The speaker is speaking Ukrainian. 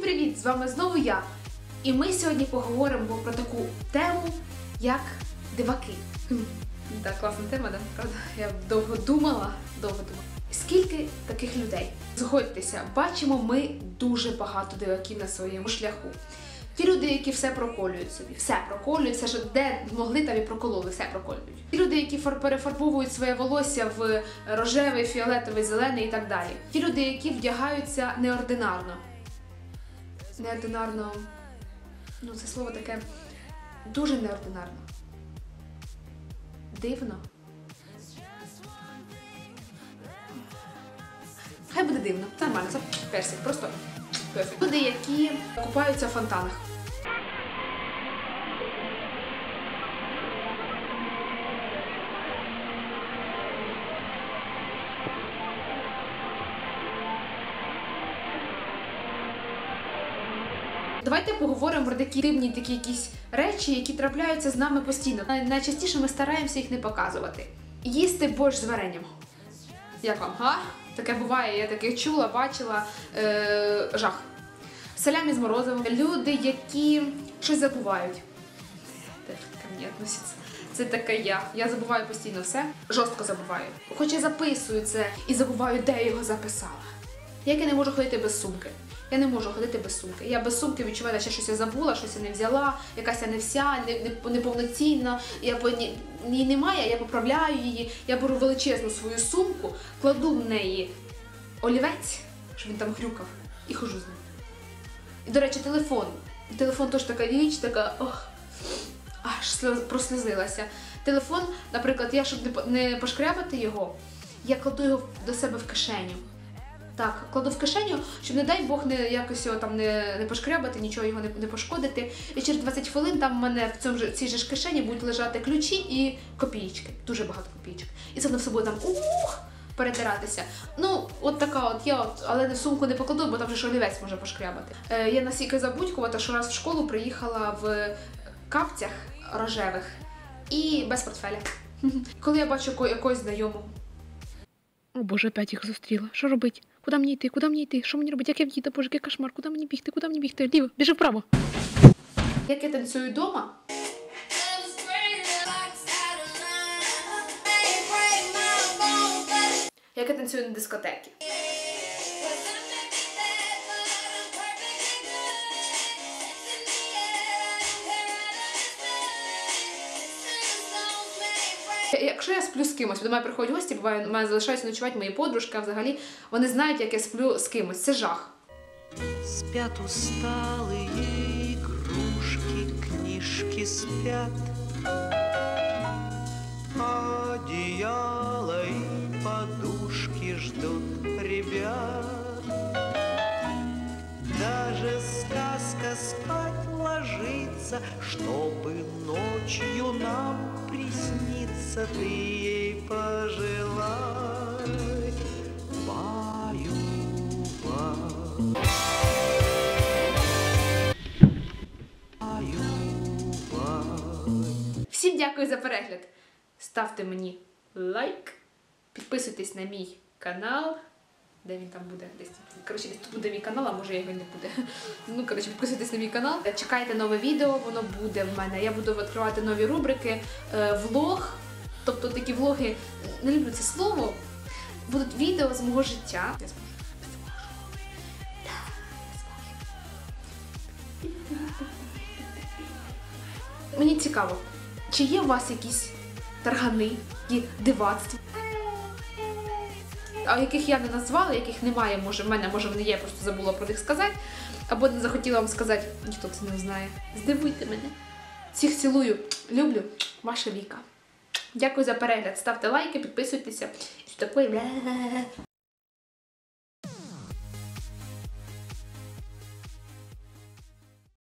привіт! З вами знову я. І ми сьогодні поговоримо про таку тему, як диваки. Так, класна тема, да? правда? Я довго думала, довго думала. Скільки таких людей? Згодьтеся, бачимо ми дуже багато диваків на своєму шляху. Ті люди, які все проколюють собі, все проколюють, все, що де могли, там і прокололи, все проколюють. Ті люди, які фар- перефарбовують своє волосся в рожевий, фіолетовий, зелений і так далі. Ті люди, які вдягаються неординарно. Неординарно. Ну, це слово таке дуже неординарно. Дивно. Хай буде дивно. Нормально, це персик, просто персик. Люди, які купаються в фонтанах. Давайте поговоримо про такі дивні такі якісь речі, які трапляються з нами постійно. Найчастіше ми стараємося їх не показувати. Їсти борщ з варенням. Як вам? А? Таке буває, я таке чула, бачила е- жах. Салямі з морозивом. Люди, які щось забувають. Це таке я. Я забуваю постійно все. Жорстко забуваю. Хоч я записую це і забуваю, де я його записала. Як я не можу ходити без сумки? Я не можу ходити без сумки. Я без сумки відчуваю, що щось я забула, щось я не взяла, якась я не вся, не, не, неповноцінна. Я по її немає, я поправляю її. Я беру величезну свою сумку, кладу в неї олівець, щоб він там хрюкав, і хожу з ним. І, до речі, телефон. Телефон теж така річ, така. Ох, аж сльоз, прослізилася. Телефон, наприклад, я щоб не пошкрябати його, я кладу його до себе в кишеню. Так, кладу в кишеню, щоб, не дай Бог, не якось його там не, не пошкрябати, нічого його не, не пошкодити. І через 20 хвилин там в мене в цьому ж цій же ж кишені будуть лежати ключі і копійки. Дуже багато копійок. І це воно все буде там ух, перетиратися. Ну, от така от я, от, але в сумку не покладу, бо там вже ж олівець може пошкрябати. Е, я настільки забудькувата, що раз в школу приїхала в капцях рожевих і без портфеля. Коли я бачу ко- якогось знайомого. О боже, опять їх зустріла. Що робить? Куди мені йти? Куди мені йти? Що мені робити? Як я вдіти? Боже, який кошмар? Куди мені бігти? Куди мені бігти? Ліво, біжи вправо. Як я танцюю вдома, як я танцюю на дискотекі. Якщо я сплю з кимось, до мене приходять гості, буває, мене залишаються ночувати мої подружки, а взагалі вони знають, як я сплю з кимось. Це жах. Спят усталые игрушки, книжки спят. Одеяло и подушки ждут ребят. Даже сказка спать ложится, чтобы ночью нам присниться. Ты ей пожелай, баю-бай. Баю-бай. Всім дякую за перегляд. Ставте мені лайк, підписуйтесь на мій канал. Де він там буде? Десь. Коротше, десь тут буде мій канал, а може його не буде. Ну, коротше, підписуйтесь на мій канал. Чекайте нове відео, воно буде в мене. Я буду відкривати нові рубрики, е, влог. Тобто такі влоги, не люблю це слово. Будуть відео з мого життя. Я зможу. Мені цікаво, чи є у вас якісь таргани, які дивацтва, а яких я не назвала, яких немає, може, в мене, може, вони є, я просто забула про них сказати, або не захотіла вам сказати, ніхто це не знає. Здивуйте мене. Всіх цілую, люблю, ваша Віка. Дякую за перегляд. Ставте лайки, підписуйтеся. І таке.